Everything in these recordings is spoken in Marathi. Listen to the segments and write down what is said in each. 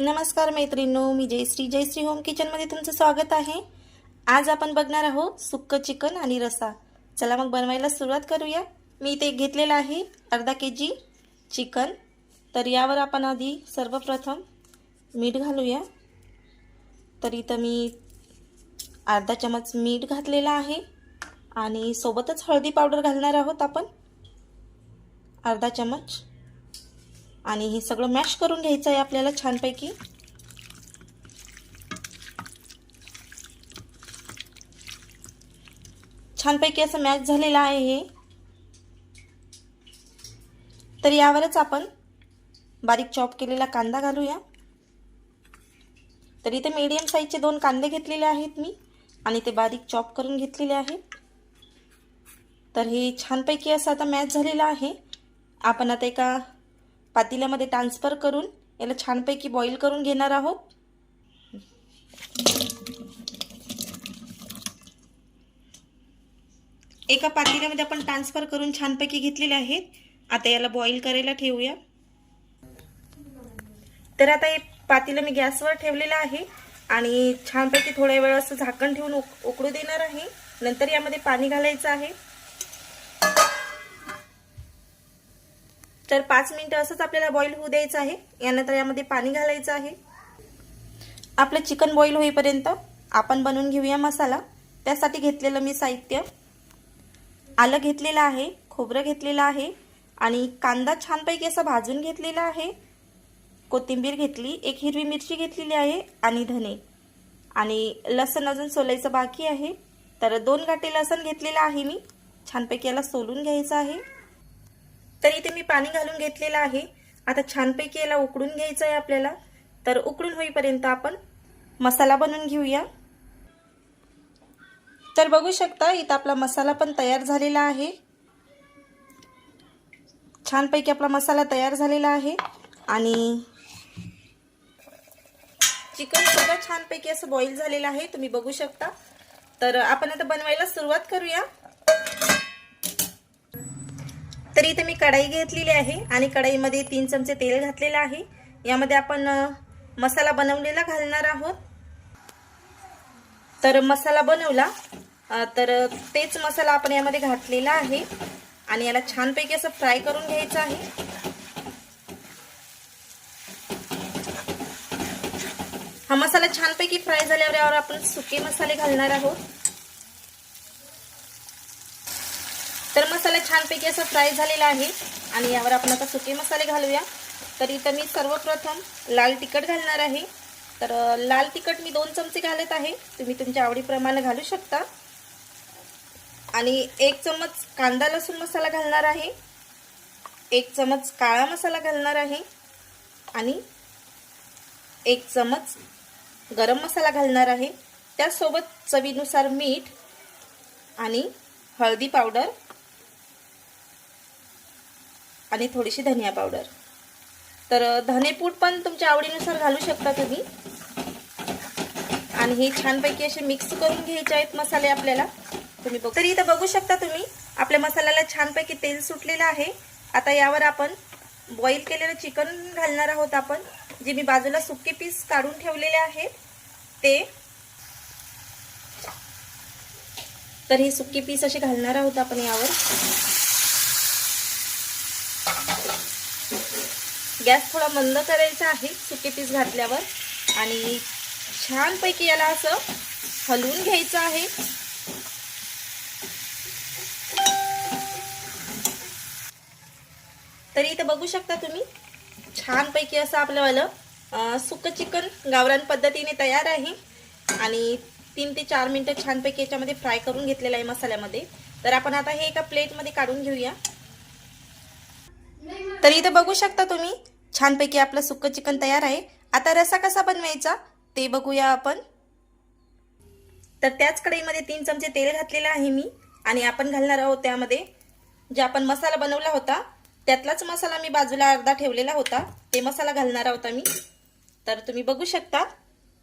नमस्कार मैत्रिणो मी जयश्री. जयश्री होम किचनमध्ये तुमचं स्वागत आहे. आज आपण बघणार आहोत सुक्क चिकन आणि रसा. चला मग बनवायला सुरुवात करूया. मी इथे घेतलेलं आहे अर्धा के जी चिकन. तर यावर आपण आधी सर्वप्रथम मीठ घालूया. तर इथं मी अर्धा चमच मीठ घातलेलं आहे. आणि सोबतच हळदी पावडर घालणार आहोत आपण. अर्धा चमच आणि हे सगळं मॅश करून घ्यायचं आहे आपल्याला छानपैकी. छानपैकी असं मॅच झालेलं आहे हे. तर यावरच आपण बारीक चॉप केलेला कांदा घालूया. तर इथे मीडियम साईजचे दोन कांदे घेतलेले आहेत मी आणि ते बारीक चॉप करून घेतलेले आहेत. तर हे छानपैकी असं आता मॅच झालेलं आहे. आपण आता एका पातेल्यामध्ये ट्रान्सफर करून याला छानपैकी बॉईल करून घेणार आहोत. एका पातेल्यामध्ये आपण ट्रान्सफर करून छानपैकी घेतलेले आहेत. आता याला बॉईल करायला ठेवूया. तर आता हे पातेलं मी गॅसवर ठेवलेलं आहे आणि छानपैकी थोड्या वेळ असं झाकण ठेवून उक उकडू देणार आहे. नंतर यामध्ये पाणी घालायचं आहे. तर पाच मिनिटं असंच आपल्याला बॉईल होऊ द्यायचं आहे. यानंतर यामध्ये पाणी घालायचं आहे. आपलं चिकन बॉईल होईपर्यंत आपण बनवून घेऊया मसाला. त्यासाठी घेतलेलं मी साहित्य. आलं घेतलेलं आहे खोबरं घेतलेलं आहे आणि कांदा छानपैकी असा भाजून घेतलेला आहे. कोथिंबीर घेतली एक हिरवी मिरची घेतलेली आहे आणि धने. आणि लसण अजून सोलायचं बाकी आहे. तर दोन गाठी लसण घेतलेलं आहे मी. छानपैकी याला सोलून घ्यायचं आहे. तर इथे मी पाणी घालून घेतलेलं आहे. आता छानपैकी याला उकडून घ्यायचं आहे आपल्याला. तर उकडून होईपर्यंत आपण मसाला बनवून घेऊया. तर बघू शकता इथं आपला मसाला पण तयार झालेला आहे. छानपैकी आपला मसाला तयार झालेला आहे. आणि चिकन सुद्धा छानपैकी असं बॉईल झालेलं आहे तुम्ही बघू शकता. तर आपण आता बनवायला सुरुवात करूया. तर इथे मी कढाई घेतलेली आहे आणि कढाईमध्ये तीन चमचे तेल घातलेलं आहे. यामध्ये आपण मसाला बनवलेला घालणार आहोत. तर मसाला बनवला. तर तेच मसाला आपण यामध्ये घातलेला आहे. आणि याला छानपैकी असं फ्राय करून घ्यायचं आहे. हा मसाला छानपैकी फ्राय झाल्यावर यावर आपण सुके मसाले घालणार आहोत तर मसाला छानपैकी असं फ्राय झालेला आहे. आणि यावर आपण आता सुके मसाले घालूया. तर इथं मी सर्वप्रथम लाल तिखट घालणार आहे. तर लाल तिखट मी दोन चमचे घालत आहे. तुम्ही तुमच्या आवडीप्रमाणे घालू शकता. आणि एक चमच कांदा लसूण मसाला घालणार आहे. एक चमच काळा मसाला घालणार आहे. आणि एक चमच गरम मसाला घालणार आहे. त्याचसोबत चवीनुसार मीठ आणि हळदी पावडर आणि थोडीशी धनिया पावडर. तर धनेपूड पण तुमच्या आवडीनुसार घालू शकता तुम्ही. आणि हे छानपैकी असे मिक्स करून घ्यायचे आहेत मसाले आपल्याला. तुम्ही बघ तरी इथं बघू शकता तुम्ही आपल्या मसाल्याला छानपैकी तेल सुटलेलं आहे. आता यावर आपण बॉईल केलेलं चिकन घालणार आहोत आपण जे मी बाजूला सुके पीस काढून ठेवलेले आहेत ते तर हे सुके पीस असे घालणार आहोत आपण यावर. गॅस थोडा मंद करायचा आहे सुके पीस घातल्यावर. आणि छानपैकी याला असं हलवून घ्यायचं आहे. तरी इथं बघू शकता तुम्ही छानपैकी असं आपल्यावालं सुकं चिकन गावरान पद्धतीने तयार आहे. आणि तीन ते चार मिनटं छानपैकी याच्यामध्ये फ्राय करून घेतलेलं आहे मसाल्यामध्ये. तर आपण आता हे एका प्लेटमध्ये काढून घेऊया. तर इथं बघू शकता तुम्ही छानपैकी आपलं सुक्क चिकन तयार आहे. आता रसा कसा बनवायचा ते बघूया आपण. तर त्याच कढईमध्ये तीन चमचे तेल घातलेलं आहे मी आणि आपण घालणार आहोत त्यामध्ये जे आपण मसाला बनवला होता त्यातलाच मसाला मी बाजूला अर्धा ठेवलेला होता. ते मसाला घालणार होता मी तर तुम्ही बघू शकता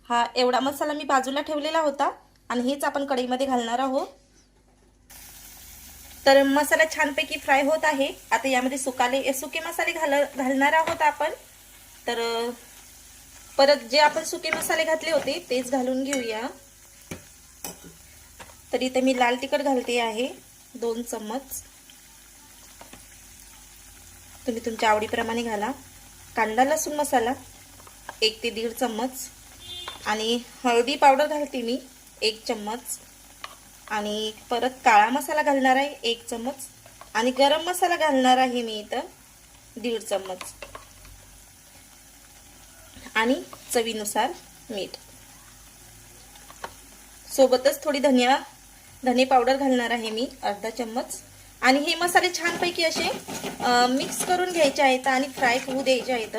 हा एवढा मसाला मी बाजूला ठेवलेला होता आणि हेच आपण कढईमध्ये घालणार आहोत. तर मसाला छानपैकी फ्राय होत आहे. आता यामध्ये सुकाले सुके मसाले घाल घालणार आहोत आपण. तर परत जे आपण सुके मसाले घातले होते तेच घालून घेऊया. तर इथे मी लाल तिखट घालते आहे दोन चम्मच. तुम्ही तुमच्या आवडीप्रमाणे घाला. कांदा लसूण मसाला एक ते दीड चम्मच. आणि हळदी पावडर घालते मी एक चम्मच. आणि परत काळा मसाला घालणार आहे एक चमच. आणि गरम मसाला घालणार आहे मी इथं दीड चम्मच आणि चवीनुसार मीठ. सोबतच थोडी धनिया धने पावडर घालणार आहे मी अर्धा चम्मच आणि हे मसाले छानपैकी असे मिक्स करून घ्यायचे आहेत आणि फ्राय होऊ द्यायचे आहेत.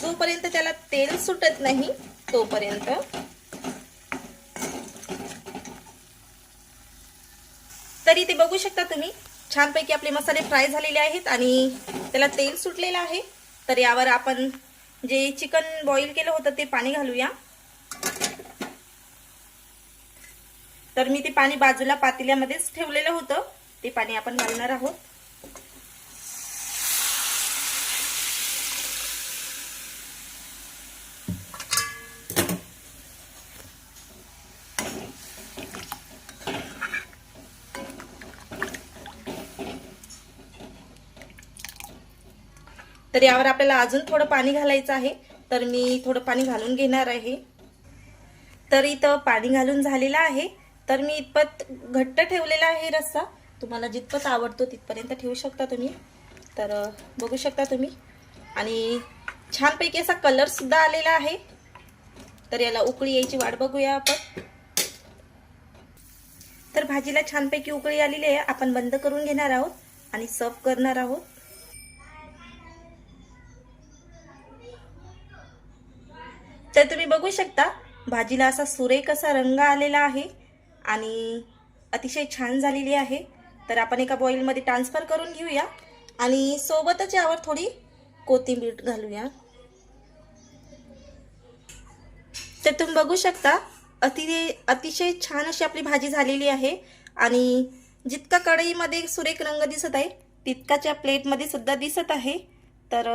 जोपर्यंत त्याला तेल सुटत नाही तोपर्यंत तरी ते बघू शकता तुम्ही. छानपैकी आपले मसाले फ्राय झालेले आहेत आणि त्याला तेल सुटलेलं आहे. तर यावर आपण जे चिकन बॉईल केलं होतं ते पाणी घालूया. तर मी ते पाणी बाजूला पातेल्यामध्येच ठेवलेलं होतं. ते पाणी आपण घालणार आहोत. तर यावर आपल्याला अजून थोडं पाणी घालायचं आहे. तर मी थोडं पाणी घालून घेणार आहे. तर इथं पाणी घालून झालेलं आहे. तर मी इतपत घट्ट ठेवलेला आहे रस्सा. तुम्हाला जितपत आवडतो तिथपर्यंत ठेवू शकता तुम्ही. तर बघू शकता तुम्ही. आणि छानपैकी असा कलरसुद्धा आलेला आहे. तर याला उकळी यायची वाट बघूया आपण. तर भाजीला छानपैकी उकळी आलेली आहे. आपण बंद करून घेणार आहोत आणि सर्व करणार आहोत. तर तुम्ही बघू शकता भाजीला असा सुरेख असा रंग आलेला आहे आणि अतिशय छान झालेली आहे. तर आपण एका बॉईलमध्ये ट्रान्सफर करून घेऊया आणि सोबतच यावर थोडी कोथिंबीर घालूया. तर तुम्ही बघू शकता अति अतिशय छान अशी आपली भाजी झालेली आहे आणि जितका कढईमध्ये सुरेख रंग दिसत आहे तितकाच्या प्लेटमध्ये सुद्धा दिसत आहे. तर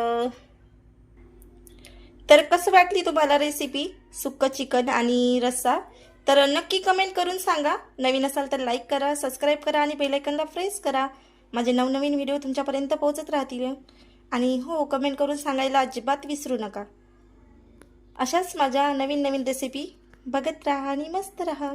तर कसं वाटली तुम्हाला रेसिपी सुक्क चिकन आणि रस्सा? तर नक्की कमेंट करून सांगा. नवीन असाल तर लाईक करा सबस्क्राईब करा आणि बेलायकनला प्रेस करा. माझे नवनवीन व्हिडिओ तुमच्यापर्यंत पोहोचत राहतील. आणि हो कमेंट करून सांगायला अजिबात विसरू नका. अशाच माझ्या नवीन नवीन रेसिपी बघत राहा आणि मस्त राहा.